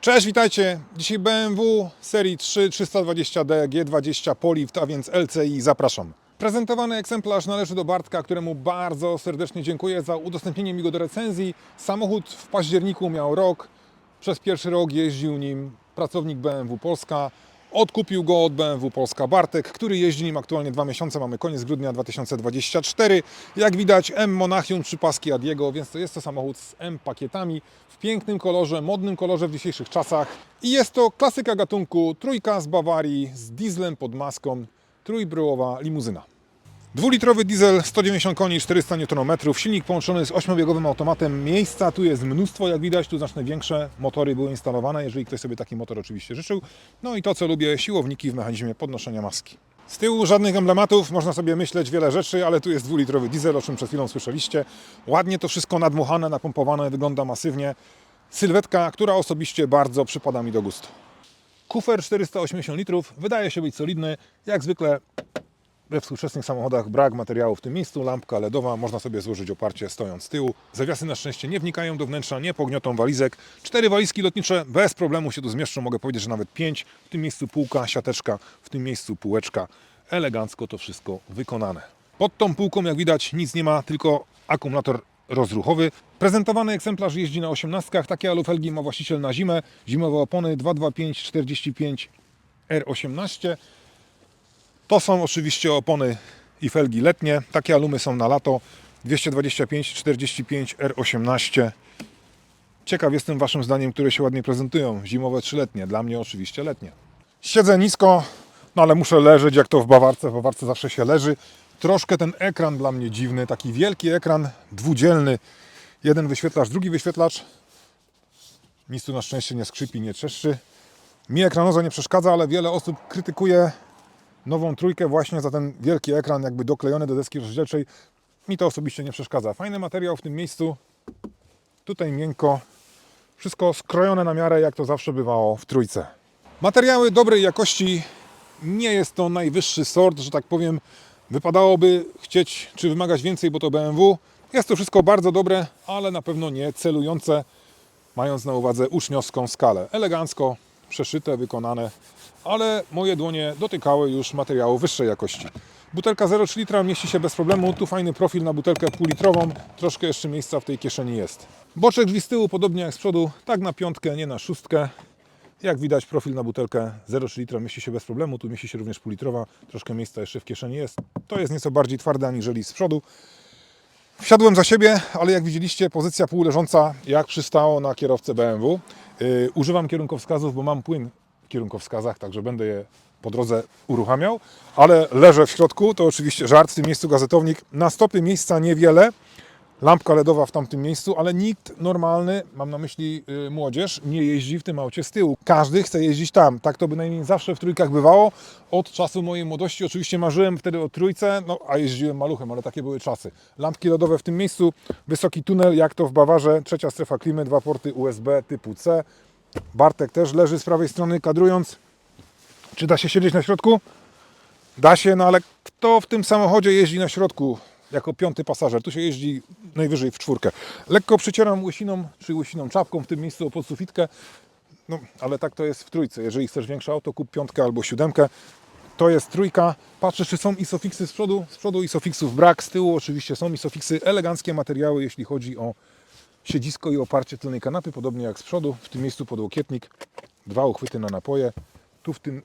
Cześć, witajcie. Dzisiaj BMW serii 3 320D G20 Polift, a więc LCI. Zapraszam. Prezentowany egzemplarz należy do Bartka, któremu bardzo serdecznie dziękuję za udostępnienie mi go do recenzji. Samochód w październiku miał rok. Przez pierwszy rok jeździł nim pracownik BMW Polska. Odkupił go od BMW Polska Bartek, który jeździ nim aktualnie dwa miesiące. Mamy koniec grudnia 2024. Jak widać M Monachium trzy paski Adiego, więc to jest to samochód z M pakietami w pięknym kolorze, modnym kolorze w dzisiejszych czasach. I jest to klasyka gatunku trójka z Bawarii z dieslem pod maską, trójbryłowa limuzyna. Dwulitrowy diesel, 190 koni, 400 Nm, silnik połączony z 8-biegowym automatem. Miejsca tu jest mnóstwo, jak widać, tu znacznie większe motory były instalowane, jeżeli ktoś sobie taki motor oczywiście życzył. No i to, co lubię, siłowniki w mechanizmie podnoszenia maski. Z tyłu żadnych emblematów, można sobie myśleć wiele rzeczy, ale tu jest dwulitrowy diesel, o czym przed chwilą słyszeliście. Ładnie to wszystko nadmuchane, napompowane, wygląda masywnie. Sylwetka, która osobiście bardzo przypada mi do gustu. Kufer 480 litrów, wydaje się być solidny, jak zwykle we współczesnych samochodach brak materiału w tym miejscu, lampka LEDowa, można sobie złożyć oparcie stojąc z tyłu. Zawiasy na szczęście nie wnikają do wnętrza, nie pogniotą walizek. Cztery walizki lotnicze bez problemu się tu zmieszczą, mogę powiedzieć, że nawet pięć. W tym miejscu półka, siateczka, w tym miejscu półeczka. Elegancko to wszystko wykonane. Pod tą półką, jak widać, nic nie ma, tylko akumulator rozruchowy. Prezentowany egzemplarz jeździ na 18. Takie alufelgi ma właściciel na zimę. Zimowe opony 225 45 R18. To są oczywiście opony i felgi letnie. Takie alumy są na lato. 225 45 R18. Ciekaw jestem Waszym zdaniem, które się ładniej prezentują. Zimowe czy letnie? Dla mnie oczywiście letnie. Siedzę nisko, no ale muszę leżeć jak to w Bawarce. W Bawarce zawsze się leży. Troszkę ten ekran dla mnie dziwny. Taki wielki ekran dwudzielny. Jeden wyświetlacz, drugi wyświetlacz. Nic tu na szczęście nie skrzypi, nie trzeszczy. Mi ekranoza nie przeszkadza, ale wiele osób krytykuje nową trójkę właśnie za ten wielki ekran jakby doklejony do deski rozdzielczej. Mi to osobiście nie przeszkadza. Fajny materiał w tym miejscu. Tutaj miękko. Wszystko skrojone na miarę, jak to zawsze bywało w trójce. Materiały dobrej jakości. Nie jest to najwyższy sort, że tak powiem. Wypadałoby chcieć czy wymagać więcej, bo to BMW. Jest to wszystko bardzo dobre, ale na pewno nie celujące, mając na uwadze uczniowską skalę. Elegancko, przeszyte, wykonane, ale moje dłonie dotykały już materiału wyższej jakości. Butelka 0,3 litra mieści się bez problemu. Tu fajny profil na butelkę półlitrową. Troszkę jeszcze miejsca w tej kieszeni jest. Boczek drzwi z tyłu, podobnie jak z przodu, tak na piątkę, nie na szóstkę. Jak widać, profil na butelkę 0,3 litra mieści się bez problemu. Tu mieści się również półlitrowa. Troszkę miejsca jeszcze w kieszeni jest. To jest nieco bardziej twarde aniżeli z przodu. Wsiadłem za siebie, ale jak widzieliście, pozycja półleżąca, jak przystało na kierowcę BMW. Yy, używam kierunkowskazów, bo mam płyn kierunkowskazach, także będę je po drodze uruchamiał, ale leżę w środku, to oczywiście żart, w tym miejscu gazetownik. Na stopy miejsca niewiele, lampka LEDowa w tamtym miejscu, ale nikt normalny, mam na myśli yy, młodzież, nie jeździ w tym aucie z tyłu. Każdy chce jeździć tam. Tak to bynajmniej zawsze w trójkach bywało. Od czasu mojej młodości oczywiście marzyłem wtedy o trójce, no a jeździłem maluchem, ale takie były czasy. Lampki LEDowe w tym miejscu, wysoki tunel, jak to w Bawarze, trzecia strefa klimy, dwa porty USB typu C. Bartek też leży z prawej strony kadrując. Czy da się siedzieć na środku? Da się, no ale kto w tym samochodzie jeździ na środku jako piąty pasażer? Tu się jeździ najwyżej w czwórkę. Lekko przycieram łysiną czy łysiną czapką w tym miejscu o podsufitkę. No, ale tak to jest w trójce. Jeżeli chcesz większe auto, kup piątkę albo siódemkę. To jest trójka. Patrzę, czy są isofiksy z przodu. Z przodu isofiksów brak, z tyłu oczywiście są isofiksy. Eleganckie materiały, jeśli chodzi o siedzisko i oparcie tylnej kanapy, podobnie jak z przodu. W tym miejscu podłokietnik, dwa uchwyty na napoje. Tu w tym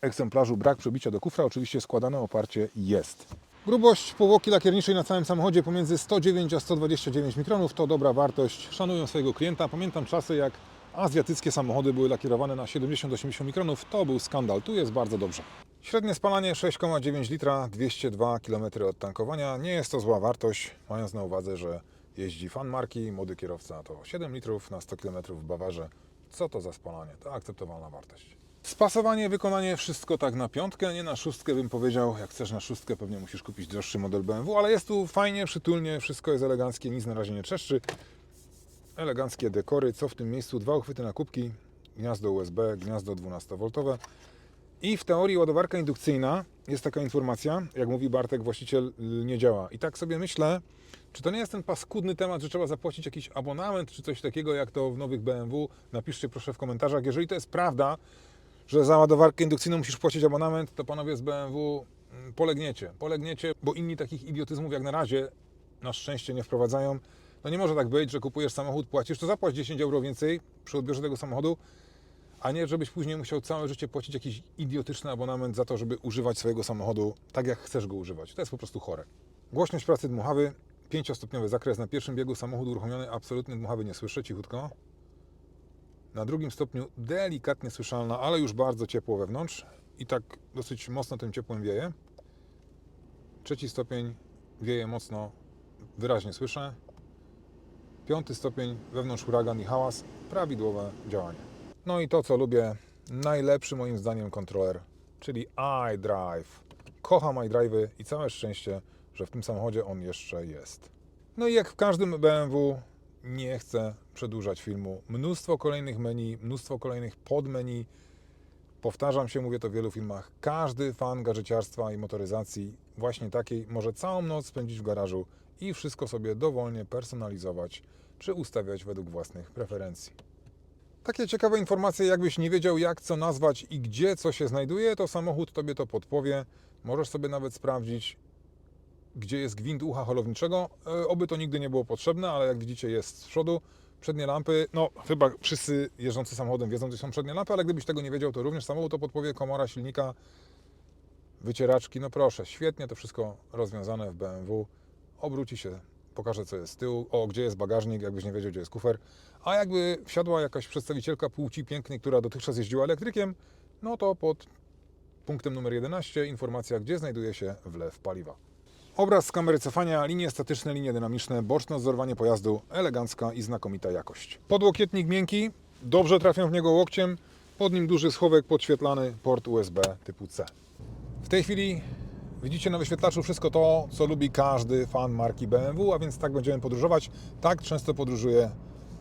egzemplarzu brak przebicia do kufra, oczywiście składane oparcie jest. Grubość powłoki lakierniczej na całym samochodzie pomiędzy 109 a 129 mikronów to dobra wartość. Szanuję swojego klienta. Pamiętam czasy, jak azjatyckie samochody były lakierowane na 70-80 mikronów. To był skandal. Tu jest bardzo dobrze. Średnie spalanie 6,9 litra, 202 km od tankowania. Nie jest to zła wartość, mając na uwadze, że jeździ fan marki, młody kierowca to 7 litrów na 100 km w Bawarze. Co to za spalanie? To akceptowalna wartość. Spasowanie, wykonanie, wszystko tak na piątkę, nie na szóstkę bym powiedział. Jak chcesz na szóstkę, pewnie musisz kupić droższy model BMW, ale jest tu fajnie, przytulnie, wszystko jest eleganckie, nic na razie nie trzeszczy. Eleganckie dekory, co w tym miejscu? Dwa uchwyty na kubki, gniazdo USB, gniazdo 12V i w teorii ładowarka indukcyjna jest taka informacja, jak mówi Bartek, właściciel y, nie działa. I tak sobie myślę, czy to nie jest ten paskudny temat, że trzeba zapłacić jakiś abonament, czy coś takiego, jak to w nowych BMW? Napiszcie proszę w komentarzach. Jeżeli to jest prawda, że za ładowarkę indukcyjną musisz płacić abonament, to panowie z BMW mm, polegniecie. Polegniecie, bo inni takich idiotyzmów jak na razie na szczęście nie wprowadzają. No nie może tak być, że kupujesz samochód, płacisz, to zapłać 10 euro więcej przy odbiorze tego samochodu, a nie żebyś później musiał całe życie płacić jakiś idiotyczny abonament za to, żeby używać swojego samochodu tak, jak chcesz go używać. To jest po prostu chore. Głośność pracy dmuchawy, 5-stopniowy zakres na pierwszym biegu, samochód uruchomiony, absolutnie dmuchawy nie słyszę, cichutko. Na drugim stopniu delikatnie słyszalna, ale już bardzo ciepło wewnątrz i tak dosyć mocno tym ciepłem wieje. Trzeci stopień wieje mocno, wyraźnie słyszę. Piąty stopień wewnątrz huragan i hałas, prawidłowe działanie. No i to, co lubię, najlepszy moim zdaniem kontroler, czyli iDrive. Kocham iDrive'y i całe szczęście, że w tym samochodzie on jeszcze jest. No i jak w każdym BMW, nie chcę przedłużać filmu. Mnóstwo kolejnych menu, mnóstwo kolejnych podmenu. Powtarzam się, mówię to w wielu filmach. Każdy fan gadżeciarstwa i motoryzacji właśnie takiej może całą noc spędzić w garażu i wszystko sobie dowolnie personalizować czy ustawiać według własnych preferencji. Takie ciekawe informacje, jakbyś nie wiedział jak co nazwać i gdzie co się znajduje, to samochód Tobie to podpowie. Możesz sobie nawet sprawdzić, gdzie jest gwint ucha holowniczego. E, Oby to nigdy nie było potrzebne, ale jak widzicie jest z przodu. Przednie lampy, no chyba wszyscy jeżdżący samochodem wiedzą, gdzie są przednie lampy, ale gdybyś tego nie wiedział, to również samochód to podpowie komora silnika, wycieraczki, no proszę, świetnie to wszystko rozwiązane w BMW. Obróci się, pokażę co jest z tyłu, o gdzie jest bagażnik, jakbyś nie wiedział, gdzie jest kufer. A jakby wsiadła jakaś przedstawicielka płci pięknej, która dotychczas jeździła elektrykiem, no to pod punktem numer 11 informacja, gdzie znajduje się wlew paliwa. Obraz z kamery cofania, linie statyczne, linie dynamiczne, boczne odzorowanie pojazdu, elegancka i znakomita jakość. Podłokietnik miękki, dobrze trafiam w niego łokciem, pod nim duży schowek podświetlany, port USB typu C. W tej chwili widzicie na wyświetlaczu wszystko to, co lubi każdy fan marki BMW, a więc tak będziemy podróżować. Tak często podróżuje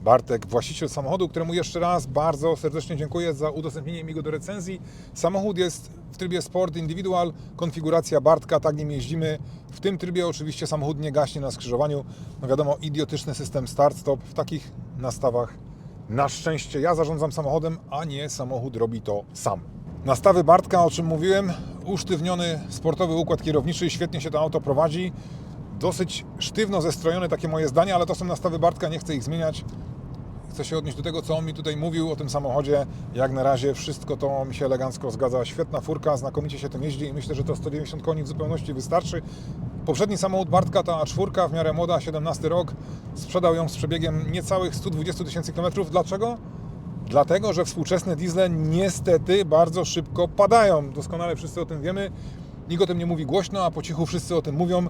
Bartek, właściciel samochodu, któremu jeszcze raz bardzo serdecznie dziękuję za udostępnienie mi go do recenzji. Samochód jest w trybie Sport Individual, konfiguracja Bartka, tak nim jeździmy. W tym trybie oczywiście samochód nie gaśnie na skrzyżowaniu. No wiadomo, idiotyczny system start-stop w takich nastawach. Na szczęście ja zarządzam samochodem, a nie samochód robi to sam. Nastawy Bartka, o czym mówiłem, usztywniony sportowy układ kierowniczy, świetnie się to auto prowadzi. Dosyć sztywno zestrojone takie moje zdanie, ale to są nastawy Bartka, nie chcę ich zmieniać. Chcę się odnieść do tego, co on mi tutaj mówił o tym samochodzie. Jak na razie wszystko to mi się elegancko zgadza. Świetna furka, znakomicie się tym jeździ i myślę, że to 190 koni w zupełności wystarczy. Poprzedni samochód Bartka, ta A4, w miarę młoda, 17 rok, sprzedał ją z przebiegiem niecałych 120 tysięcy kilometrów. Dlaczego? Dlatego, że współczesne diesle niestety bardzo szybko padają. Doskonale wszyscy o tym wiemy. Nikt o tym nie mówi głośno, a po cichu wszyscy o tym mówią.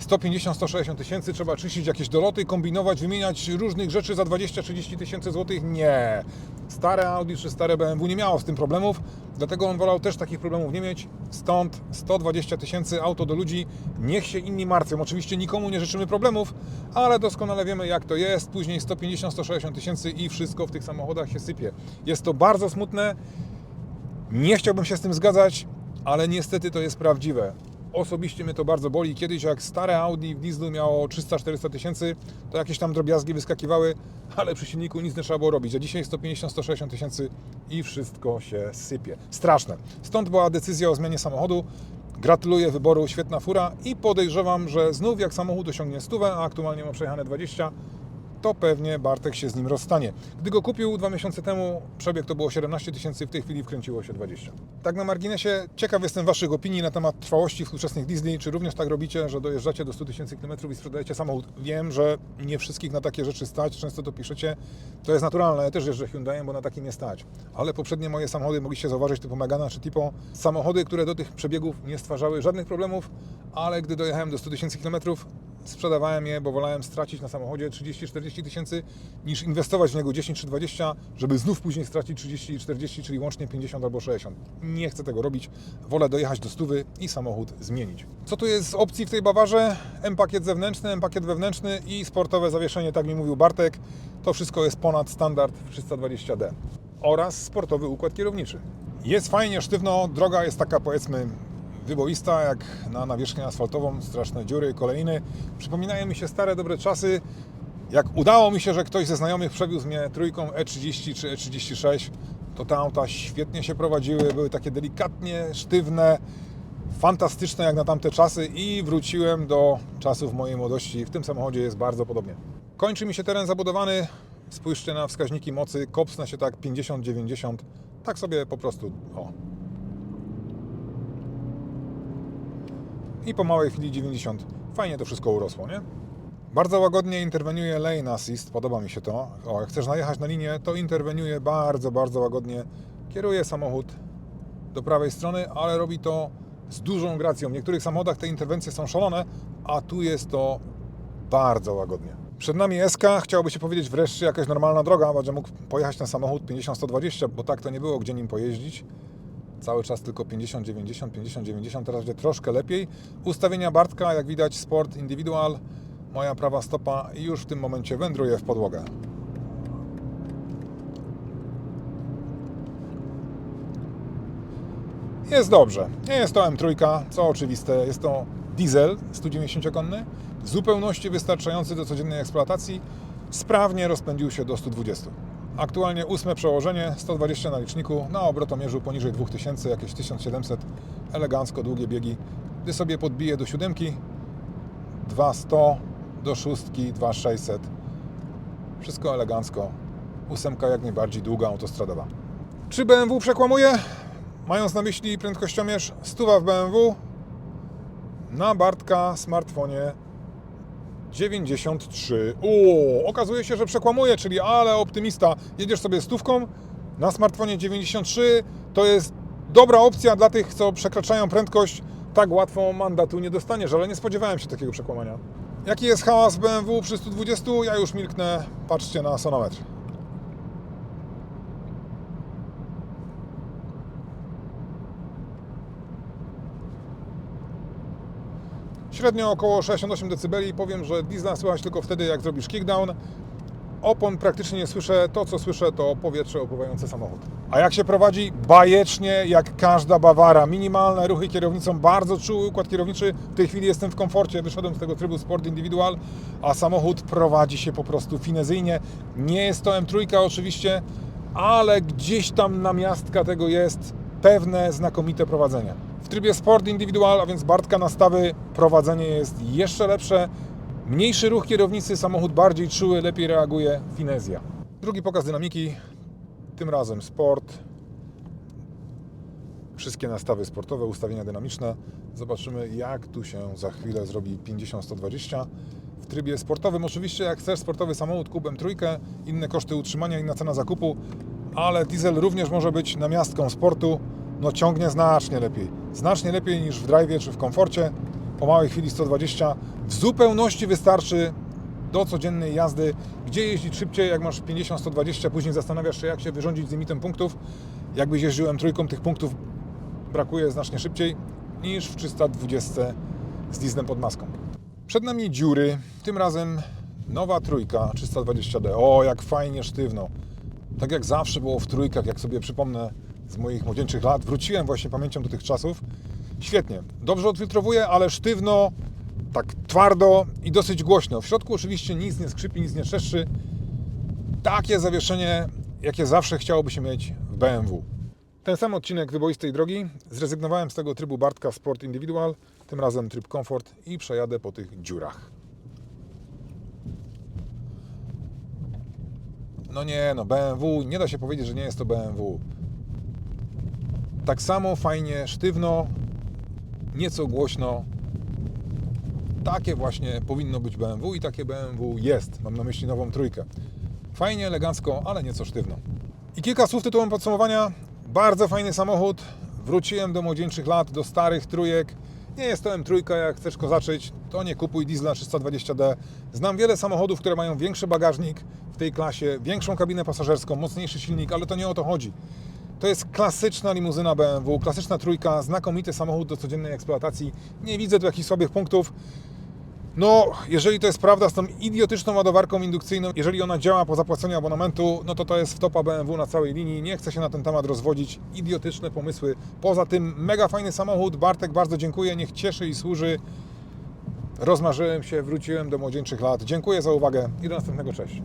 150-160 tysięcy, trzeba czyścić jakieś doloty, kombinować, wymieniać różnych rzeczy za 20-30 tysięcy złotych. Nie. Stare Audi czy stare BMW nie miało z tym problemów, dlatego on wolał też takich problemów nie mieć. Stąd 120 tysięcy auto do ludzi, niech się inni martwią. Oczywiście nikomu nie życzymy problemów, ale doskonale wiemy jak to jest. Później 150-160 tysięcy i wszystko w tych samochodach się sypie. Jest to bardzo smutne. Nie chciałbym się z tym zgadzać, ale niestety to jest prawdziwe. Osobiście mnie to bardzo boli. Kiedyś jak stare Audi w dieslu miało 300-400 tysięcy, to jakieś tam drobiazgi wyskakiwały, ale przy silniku nic nie trzeba było robić. A dzisiaj 150-160 tysięcy i wszystko się sypie. Straszne. Stąd była decyzja o zmianie samochodu. Gratuluję wyboru, świetna fura i podejrzewam, że znów jak samochód osiągnie stówę, a aktualnie ma przejechane 20, to pewnie Bartek się z nim rozstanie. Gdy go kupił dwa miesiące temu, przebieg to było 17 tysięcy, w tej chwili wkręciło się 20. Tak na marginesie, ciekaw jestem Waszych opinii na temat trwałości współczesnych diesli. Czy również tak robicie, że dojeżdżacie do 100 tysięcy kilometrów i sprzedajecie samochód? Wiem, że nie wszystkich na takie rzeczy stać, często to piszecie. To jest naturalne, ja też jeżdżę Hyundaiem, bo na takim nie stać. Ale poprzednie moje samochody mogliście zauważyć, typu Megana czy Tipo, samochody, które do tych przebiegów nie stwarzały żadnych problemów, ale gdy dojechałem do 100 tysięcy kilometrów, sprzedawałem je, bo wolałem stracić na samochodzie 30-40 tysięcy, niż inwestować w niego 10 czy 20, żeby znów później stracić 30 i 40, czyli łącznie 50 albo 60. Nie chcę tego robić. Wolę dojechać do stówy i samochód zmienić. Co tu jest z opcji w tej Bawarze? M-pakiet zewnętrzny, M-pakiet wewnętrzny i sportowe zawieszenie, tak mi mówił Bartek. To wszystko jest ponad standard w 320D. Oraz sportowy układ kierowniczy. Jest fajnie, sztywno, droga jest taka powiedzmy wyboista jak na nawierzchnię asfaltową, straszne dziury, kolejny. Przypominają mi się stare, dobre czasy, jak udało mi się, że ktoś ze znajomych przewiózł mnie trójką E30 czy E36, to te auta świetnie się prowadziły, były takie delikatnie sztywne, fantastyczne jak na tamte czasy i wróciłem do czasów mojej młodości. W tym samochodzie jest bardzo podobnie. Kończy mi się teren zabudowany. Spójrzcie na wskaźniki mocy. Kopsnę się tak 50-90. Tak sobie po prostu. O. I po małej chwili 90. Fajnie to wszystko urosło, nie? Bardzo łagodnie interweniuje lane assist, podoba mi się to. O, jak chcesz najechać na linię, to interweniuje bardzo, bardzo łagodnie. Kieruje samochód do prawej strony, ale robi to z dużą gracją. W niektórych samochodach te interwencje są szalone, a tu jest to bardzo łagodnie. Przed nami SK, chciałoby się powiedzieć wreszcie jakaś normalna droga, będzie mógł pojechać ten samochód 50-120, bo tak to nie było gdzie nim pojeździć. Cały czas tylko 50-90, 50-90, teraz będzie troszkę lepiej. Ustawienia Bartka, jak widać, sport, indywidual. Moja prawa stopa już w tym momencie wędruje w podłogę. Jest dobrze. Nie jest to M3, co oczywiste. Jest to diesel 190-konny, w zupełności wystarczający do codziennej eksploatacji. Sprawnie rozpędził się do 120. Aktualnie ósme przełożenie, 120 na liczniku, na obrotomierzu poniżej 2000, jakieś 1700, elegancko długie biegi. Gdy sobie podbije do siódemki, 200 do szóstki, 2600. Wszystko elegancko. Ósemka jak najbardziej długa autostradowa. Czy BMW przekłamuje? Mając na myśli prędkościomierz 100 w BMW, na Bartka smartfonie 93. O, okazuje się, że przekłamuje, czyli ale optymista. Jedziesz sobie stówką na smartfonie 93, to jest dobra opcja dla tych, co przekraczają prędkość. Tak łatwo mandatu nie dostaniesz, ale nie spodziewałem się takiego przekłamania. Jaki jest hałas BMW przy 120? Ja już milknę, patrzcie na sonometr. Średnio około 68 dB. Powiem, że diesla słychać tylko wtedy, jak zrobisz kickdown. Opon praktycznie nie słyszę. To, co słyszę, to powietrze opływające samochód. A jak się prowadzi? Bajecznie, jak każda Bawara. Minimalne ruchy kierownicą, bardzo czuły układ kierowniczy. W tej chwili jestem w komforcie, wyszedłem z tego trybu Sport Individual, a samochód prowadzi się po prostu finezyjnie. Nie jest to M3 oczywiście, ale gdzieś tam namiastka tego jest. Pewne, znakomite prowadzenie. W trybie Sport Individual, a więc Bartka nastawy, prowadzenie jest jeszcze lepsze. Mniejszy ruch kierownicy, samochód bardziej czuły, lepiej reaguje, finezja. Drugi pokaz dynamiki, tym razem sport. Wszystkie nastawy sportowe, ustawienia dynamiczne. Zobaczymy, jak tu się za chwilę zrobi 50-120. W trybie sportowym, oczywiście, jak chcesz sportowy samochód, kup M3, inne koszty utrzymania, inna cena zakupu, ale diesel również może być namiastką sportu. No ciągnie znacznie lepiej. Znacznie lepiej niż w drive czy w komforcie. Po małej chwili 120 w zupełności wystarczy do codziennej jazdy. Gdzie jeździć szybciej, jak masz 50-120, później zastanawiasz się, jak się wyrządzić z limitem punktów. Jakbyś jeździł M3, tych punktów brakuje znacznie szybciej niż w 320 z dieslem pod maską. Przed nami dziury, tym razem nowa trójka 320D. O, jak fajnie sztywno. Tak jak zawsze było w trójkach, jak sobie przypomnę z moich młodzieńczych lat. Wróciłem właśnie pamięcią do tych czasów. Świetnie. Dobrze odfiltrowuje, ale sztywno, tak twardo i dosyć głośno. W środku oczywiście nic nie skrzypi, nic nie trzeszczy. Takie zawieszenie, jakie zawsze chciałoby się mieć w BMW. Ten sam odcinek wyboistej drogi. Zrezygnowałem z tego trybu Bartka Sport Individual, tym razem tryb Comfort i przejadę po tych dziurach. No nie, no BMW, nie da się powiedzieć, że nie jest to BMW. Tak samo fajnie, sztywno, nieco głośno. Takie właśnie powinno być BMW i takie BMW jest. Mam na myśli nową trójkę. Fajnie, elegancko, ale nieco sztywno. I kilka słów tytułem podsumowania. Bardzo fajny samochód. Wróciłem do młodzieńczych lat, do starych trójek. Nie jest to M3, jak chcesz kozaczyć, to nie kupuj diesla 320D. Znam wiele samochodów, które mają większy bagażnik w tej klasie, większą kabinę pasażerską, mocniejszy silnik, ale to nie o to chodzi. To jest klasyczna limuzyna BMW, klasyczna trójka, znakomity samochód do codziennej eksploatacji. Nie widzę tu jakichś słabych punktów. No, jeżeli to jest prawda z tą idiotyczną ładowarką indukcyjną, jeżeli ona działa po zapłaceniu abonamentu, no to to jest wtopa BMW na całej linii. Nie chcę się na ten temat rozwodzić. Idiotyczne pomysły. Poza tym mega fajny samochód. Bartek, bardzo dziękuję. Niech cieszy i służy. Rozmarzyłem się, wróciłem do młodzieńczych lat. Dziękuję za uwagę i do następnego. Cześć.